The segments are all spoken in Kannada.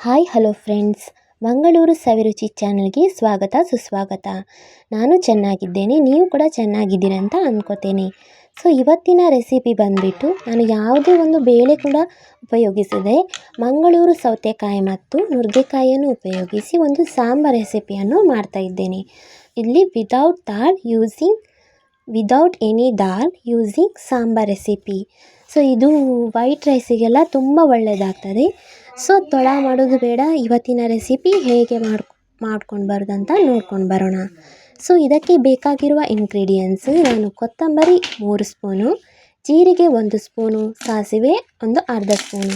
Hi hello friends Mangaluru Saviruchi ಚಾನಲ್ಗೆ ಸ್ವಾಗತ, ಸುಸ್ವಾಗತ. ನಾನು ಚೆನ್ನಾಗಿದ್ದೇನೆ, ನೀವು ಕೂಡ ಚೆನ್ನಾಗಿದ್ದೀರ ಅಂತ ಅಂದ್ಕೋತೇನೆ ಸೊ ಇವತ್ತಿನ ರೆಸಿಪಿ ಬಂದುಬಿಟ್ಟು ನಾನು ಯಾವುದೇ ಒಂದು ಬೇಳೆ ಕೂಡ ಉಪಯೋಗಿಸದೆ. ಮಂಗಳೂರು ಸೌತೆಕಾಯಿ ಮತ್ತು ನುರ್ಗೆಕಾಯಿಯನ್ನು ಉಪಯೋಗಿಸಿ ಒಂದು ಸಾಂಬಾರ್ ರೆಸಿಪಿಯನ್ನು ಮಾಡ್ತಾ ಇದ್ದೇನೆ. ಇಲ್ಲಿ without dal using without any dal using sambar recipe so ಇದು ವೈಟ್ ರೈಸಿಗೆಲ್ಲ ತುಂಬ ಒಳ್ಳೆಯದಾಗ್ತದೆ ಸೊ ತೊಳ ಮಾಡೋದು ಬೇಡ. ಇವತ್ತಿನ ರೆಸಿಪಿ ಹೇಗೆ ಮಾಡ್ಕೊ, ಮಾಡ್ಕೊಂಡು ಬರೋದಂತ ನೋಡ್ಕೊಂಡು ಬರೋಣ. ಸೊ ಇದಕ್ಕೆ ಬೇಕಾಗಿರುವ ಇಂಗ್ರೀಡಿಯೆಂಟ್ಸ್ ನಾನು ಕೊತ್ತಂಬರಿ ಮೂರು ಸ್ಪೂನು, ಜೀರಿಗೆ ಒಂದು ಸ್ಪೂನು, ಸಾಸಿವೆ ಒಂದು ಅರ್ಧ ಸ್ಪೂನು.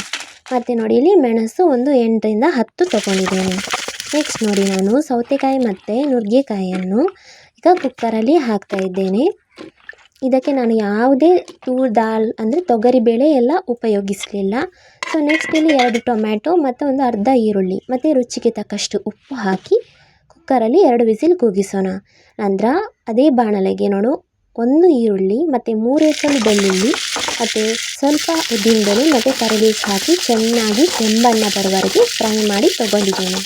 ಮತ್ತು ನೋಡಿ, ಇಲ್ಲಿ ಮೆಣಸು ಒಂದು ಎಂಟರಿಂದ ಹತ್ತು ತೊಗೊಂಡಿದ್ದೇನೆ. ನೆಕ್ಸ್ಟ್ ನೋಡಿ ನಾನು ಸೌತೆಕಾಯಿ ಮತ್ತು ನುಗ್ಗೆಕಾಯಿಯನ್ನು ಈಗ ಕುಕ್ಕರಲ್ಲಿ ಹಾಕ್ತಾ ಇದ್ದೇನೆ. ಇದಕ್ಕೆ ನಾನು ಯಾವುದೇ ತೂರ್ ದಾಲ್ ಅಂದರೆ ತೊಗರಿಬೇಳೆ ಎಲ್ಲ ಉಪಯೋಗಿಸಲಿಲ್ಲ. ಸೊ ನೆಕ್ಸ್ಟ್ ಇಲ್ಲಿ ಎರಡು ಟೊಮ್ಯಾಟೊ ಮತ್ತು ಒಂದು ಅರ್ಧ ಈರುಳ್ಳಿ ಮತ್ತು ರುಚಿಗೆ ತಕ್ಕಷ್ಟು ಉಪ್ಪು ಹಾಕಿ ಕುಕ್ಕರಲ್ಲಿ ಎರಡು ವಿಸಿಲ್ ಕೂಗಿಸೋಣ. ನಂತರ ಅದೇ ಬಾಣಲೆಗೆ ನೋಡು, ಒಂದು ಈರುಳ್ಳಿ ಮತ್ತು ಮೂರು ಸಲ ಬೆಳ್ಳುಳ್ಳಿ ಮತ್ತು ಸ್ವಲ್ಪ ಉದ್ದಿನಬೇಳೆ ಮತ್ತು ಕರಿಬೇವು ಹಾಕಿ ಚೆನ್ನಾಗಿ ಕೆಂಬಣ್ಣ ಬರುವವರೆಗೆ ಫ್ರೈ ಮಾಡಿ ತೊಗೊಂಡಿದ್ದೇನೆ.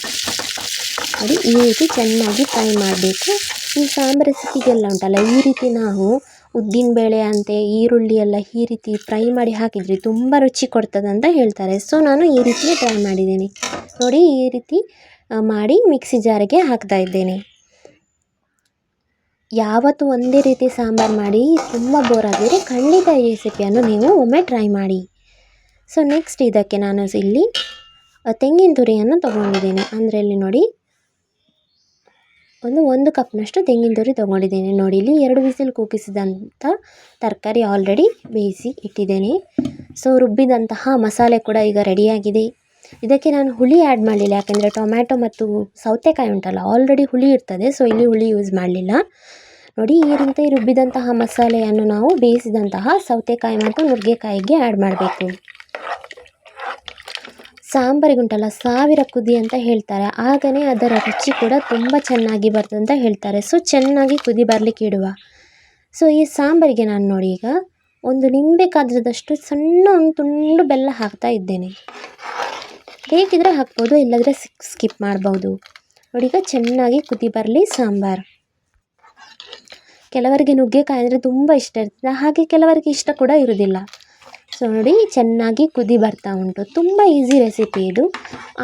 ಅದು ಈ ರೀತಿ ಚೆನ್ನಾಗಿ ಫ್ರೈ ಮಾಡಬೇಕು. ಈ ಸಾಂಬಾರು ರೆಸಿಪಿಗೆಲ್ಲ ಉಂಟಲ್ಲ, ಈ ರೀತಿ ನಾವು ಉದ್ದಿನಬೇಳೆ ಅಂತೆ, ಈರುಳ್ಳಿ ಎಲ್ಲ ಈ ರೀತಿ ಫ್ರೈ ಮಾಡಿ ಹಾಕಿದರೆ ತುಂಬ ರುಚಿ ಕೊಡ್ತದೆ ಅಂತ ಹೇಳ್ತಾರೆ. ಸೊ ನಾನು ಈ ರೀತಿ ಟ್ರೈ ಮಾಡಿದ್ದೀನಿ. ನೋಡಿ, ಈ ರೀತಿ ಮಾಡಿ ಮಿಕ್ಸಿ ಜಾರಿಗೆ ಹಾಕ್ತಾ ಇದ್ದೇನೆ. ಯಾವತ್ತು ಒಂದೇ ರೀತಿ ಸಾಂಬಾರು ಮಾಡಿ ತುಂಬ ಬೋರ್ ಆಗಿದ್ರೆ ಖಂಡಿತ ಈ ರೆಸಿಪಿಯನ್ನು ನೀವು ಒಮ್ಮೆ ಟ್ರೈ ಮಾಡಿ. ಸೊ ನೆಕ್ಸ್ಟ್ ಇದಕ್ಕೆ ನಾನು ಇಲ್ಲಿ ತೆಂಗಿನ ತುರಿಯನ್ನು ತೊಗೊಂಡಿದ್ದೇನೆ. ಅಂದರೆ ಇಲ್ಲಿ ನೋಡಿ ಒಂದು ಒಂದು ಕಪ್ನಷ್ಟು ತೆಂಗಿನ ತುರಿ ತೊಗೊಂಡಿದ್ದೇನೆ. ನೋಡಿ, ಇಲ್ಲಿ ಎರಡು ವಿಸಿಲ್ ಕೂಗಿಸಿದಂಥ ತರಕಾರಿ ಆಲ್ರೆಡಿ ಬೇಯಿಸಿ ಇಟ್ಟಿದ್ದೇನೆ. ಸೊ ರುಬ್ಬಿದಂತಹ ಮಸಾಲೆ ಕೂಡ ಈಗ ರೆಡಿಯಾಗಿದೆ ಇದಕ್ಕೆ ನಾನು ಹುಳಿ ಆ್ಯಡ್ ಮಾಡಲಿಲ್ಲ. ಯಾಕೆಂದರೆ ಟೊಮ್ಯಾಟೊ ಮತ್ತು ಸೌತೆಕಾಯಿ ಉಂಟಲ್ಲ ಆಲ್ರೆಡಿ ಹುಳಿ ಇರ್ತದೆ. ಸೊ ಇಲ್ಲಿ ಹುಳಿ ಯೂಸ್ ಮಾಡಲಿಲ್ಲ. ನೋಡಿ, ಈ ರೀತಿ ರುಬ್ಬಿದಂತಹ ಮಸಾಲೆಯನ್ನು ನಾವು ಬೇಯಿಸಿದಂತಹ ಸೌತೆಕಾಯಿ ಮತ್ತು ನುಗ್ಗೆಕಾಯಿಗೆ ಆ್ಯಡ್ ಮಾಡಬೇಕು. ಸಾಂಬಾರಿಗುಂಟಲ್ಲ, ಸಾವಿರ ಕುದಿ ಅಂತ ಹೇಳ್ತಾರೆ. ಆಗನೇ ಅದರ ರುಚಿ ಕೂಡ ತುಂಬ ಚೆನ್ನಾಗಿ ಬರ್ತದೆ ಅಂತ ಹೇಳ್ತಾರೆ. ಸೊ ಚೆನ್ನಾಗಿ ಕುದಿ ಬರಲಿಕ್ಕೆ ಇಡುವ. ಸೊ ಈ ಸಾಂಬಾರಿಗೆ ನಾನು ನೋಡಿ ಈಗ ಒಂದು ನಿಂಬೆ ಕಾದ್ರದಷ್ಟು ಸಣ್ಣ ಒಂದು ತುಂಡು ಬೆಲ್ಲ ಹಾಕ್ತಾ ಇದ್ದೇನೆ. ಬೇಕಿದ್ರೆ ಹಾಕ್ಬೋದು, ಇಲ್ಲದ್ರೆ ಸ್ಕಿಪ್ ಮಾಡ್ಬೋದು. ನೋಡಿ ಈಗ ಚೆನ್ನಾಗಿ ಕುದಿ ಬರಲಿ ಸಾಂಬಾರು. ಕೆಲವರಿಗೆ ನುಗ್ಗೆಕಾಯಿ ಅಂದರೆ ತುಂಬ ಇಷ್ಟ ಇರ್ತದೆ. ಹಾಗೆ ಕೆಲವರಿಗೆ ಇಷ್ಟ ಕೂಡ ಇರೋದಿಲ್ಲ. ಸೊ ನೋಡಿ, ಚೆನ್ನಾಗಿ ಕುದಿ ಬರ್ತಾ ಉಂಟು. ತುಂಬ ಈಸಿ ರೆಸಿಪಿ ಇದು.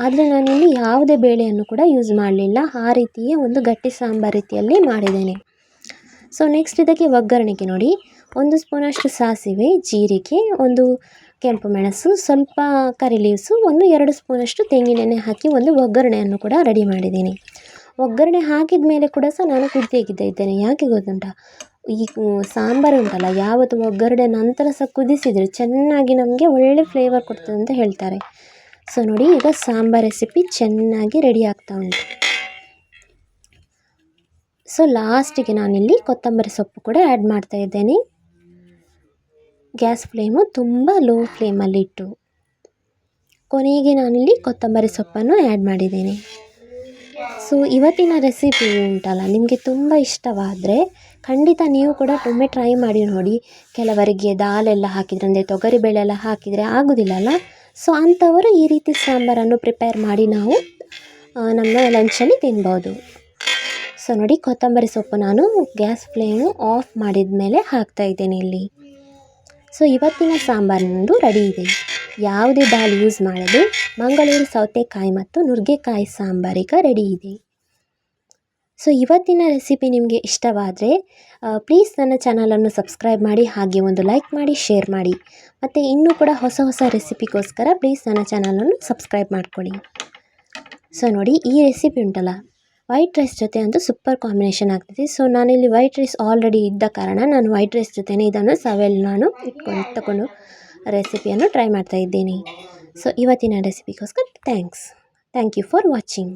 ಆದರೆ ನಾನಿಲ್ಲಿ ಯಾವುದೇ ಬೇಳೆಯನ್ನು ಕೂಡ ಯೂಸ್ ಮಾಡಲಿಲ್ಲ. ಆ ರೀತಿಯೇ ಒಂದು ಗಟ್ಟಿ ಸಾಂಬಾರು ರೀತಿಯಲ್ಲಿ ಮಾಡಿದ್ದೇನೆ. ಸೊ ನೆಕ್ಸ್ಟ್ ಇದಕ್ಕೆ ಒಗ್ಗರಣೆಗೆ ನೋಡಿ. ಒಂದು ಸ್ಪೂನಷ್ಟು ಸಾಸಿವೆ, ಜೀರಿಗೆ, ಒಂದು ಕೆಂಪು ಮೆಣಸು, ಸ್ವಲ್ಪ ಕರಿ ಲೀವ್ಸು ಒಂದು ಎರಡು ಸ್ಪೂನಷ್ಟು ತೆಂಗಿನೆಣ್ಣೆ ಹಾಕಿ ಒಂದು ಒಗ್ಗರಣೆಯನ್ನು ಕೂಡ ರೆಡಿ ಮಾಡಿದ್ದೀನಿ. ಒಗ್ಗರಣೆ ಹಾಕಿದ ಮೇಲೆ ಕೂಡ ಸಹ ನಾನು ಇದ್ದೇನೆ. ಯಾಕೆ ಗೊತ್ತುಂಟ? ಈ ಸಾಂಬಾರು ಉಂಟಲ್ಲ, ಯಾವತ್ತು ಒಗ್ಗರಣೆ ನಂತರ ಸಹ ಕುದಿಸಿದರೆ ಚೆನ್ನಾಗಿ ನಮಗೆ ಒಳ್ಳೆ ಫ್ಲೇವರ್ ಕೊಡ್ತದೆ ಅಂತ ಹೇಳ್ತಾರೆ. ಸೊ ನೋಡಿ, ಈಗ ಸಾಂಬಾರು ರೆಸಿಪಿ ಚೆನ್ನಾಗಿ ರೆಡಿ ಆಗ್ತಾ ಉಂಟು. ಸೊ ಲಾಸ್ಟಿಗೆ ನಾನಿಲ್ಲಿ ಕೊತ್ತಂಬರಿ ಸೊಪ್ಪು ಕೂಡ ಆ್ಯಡ್ ಮಾಡ್ತಾ ಇದ್ದೇನೆ. ಗ್ಯಾಸ್ ಫ್ಲೇಮು ತುಂಬ ಲೋ ಫ್ಲೇಮಲ್ಲಿಟ್ಟು ಕೊನೆಗೆ ನಾನಿಲ್ಲಿ ಕೊತ್ತಂಬರಿ ಸೊಪ್ಪನ್ನು ಆ್ಯಡ್ ಮಾಡಿದ್ದೇನೆ. ಸೊ, ಇವತ್ತಿನ ರೆಸಿಪಿ ಉಂಟಲ್ಲ, ನಿಮಗೆ ತುಂಬ ಇಷ್ಟವಾದರೆ ಖಂಡಿತ ನೀವು ಕೂಡ ಒಮ್ಮೆ ಟ್ರೈ ಮಾಡಿ ನೋಡಿ. ಕೆಲವರಿಗೆ ದಾಲೆಲ್ಲ ಹಾಕಿದರೆ, ಅಂದರೆ ತೊಗರಿಬೇಳೆ ಎಲ್ಲ ಹಾಕಿದರೆ ಆಗೋದಿಲ್ಲಲ್ಲ ಸೊ, ಅಂಥವರು ಈ ರೀತಿ ಸಾಂಬಾರನ್ನು ಪ್ರಿಪೇರ್ ಮಾಡಿ ನಾವು ನಮ್ಮ ಲಂಚಲ್ಲಿ ತಿನ್ಬೋದು. ಸೊ, ನೋಡಿ, ಕೊತ್ತಂಬರಿ ಸೊಪ್ಪು ನಾನು ಗ್ಯಾಸ್ ಫ್ಲೇಮು ಆಫ್ ಮಾಡಿದ ಮೇಲೆ ಹಾಕ್ತಾಯಿದ್ದೇನೆ ಇಲ್ಲಿ. ಸೊ, ಇವತ್ತಿನ ಸಾಂಬಾರು ರೆಡಿ ಇದೆ. ಯಾವುದೇ ದಾಲ್ ಯೂಸ್ ಮಾಡದೆ ಮಂಗಳೂರು ಸೌತೆಕಾಯಿ ಮತ್ತು ನುಗ್ಗೆಕಾಯಿ ಈಗ ರೆಡಿ ಇದೆ. ಸೊ ಇವತ್ತಿನ ರೆಸಿಪಿ ನಿಮಗೆ ಇಷ್ಟವಾದರೆ ಪ್ಲೀಸ್ ನನ್ನ ಚಾನಲನ್ನು ಸಬ್ಸ್ಕ್ರೈಬ್ ಮಾಡಿ, ಹಾಗೆ ಒಂದು ಲೈಕ್ ಮಾಡಿ ಶೇರ್ ಮಾಡಿ. ಮತ್ತು ಇನ್ನೂ ಕೂಡ ಹೊಸ ಹೊಸ ರೆಸಿಪಿಗೋಸ್ಕರ ಪ್ಲೀಸ್ ನನ್ನ ಚಾನಲನ್ನು ಸಬ್ಸ್ಕ್ರೈಬ್ ಮಾಡ್ಕೊಳ್ಳಿ. ಸೊ ನೋಡಿ ಈ ರೆಸಿಪಿ ಉಂಟಲ್ಲ ವೈಟ್ ರೈಸ್ ಜೊತೆ ಅಂತೂ ಸೂಪರ್ ಕಾಂಬಿನೇಷನ್ ಆಗ್ತದೆ. ಸೊ ನಾನಿಲ್ಲಿ ವೈಟ್ ರೈಸ್ ಆಲ್ರೆಡಿ ಇದ್ದ ಕಾರಣ ನಾನು ವೈಟ್ ರೈಸ್ ಜೊತೆನೇ ಇದನ್ನು ಸವೆಲ್ ನಾನು ಇಟ್ಕೊಂಡು ತಗೊಂಡು ರೆಸಿಪಿಯನ್ನು ಟ್ರೈ ಮಾಡ್ತಾ ಇದ್ದೀನಿ. ಸೊ ಇವತ್ತಿನ ರೆಸಿಪಿಗೋಸ್ಕರ thanks thank you for watching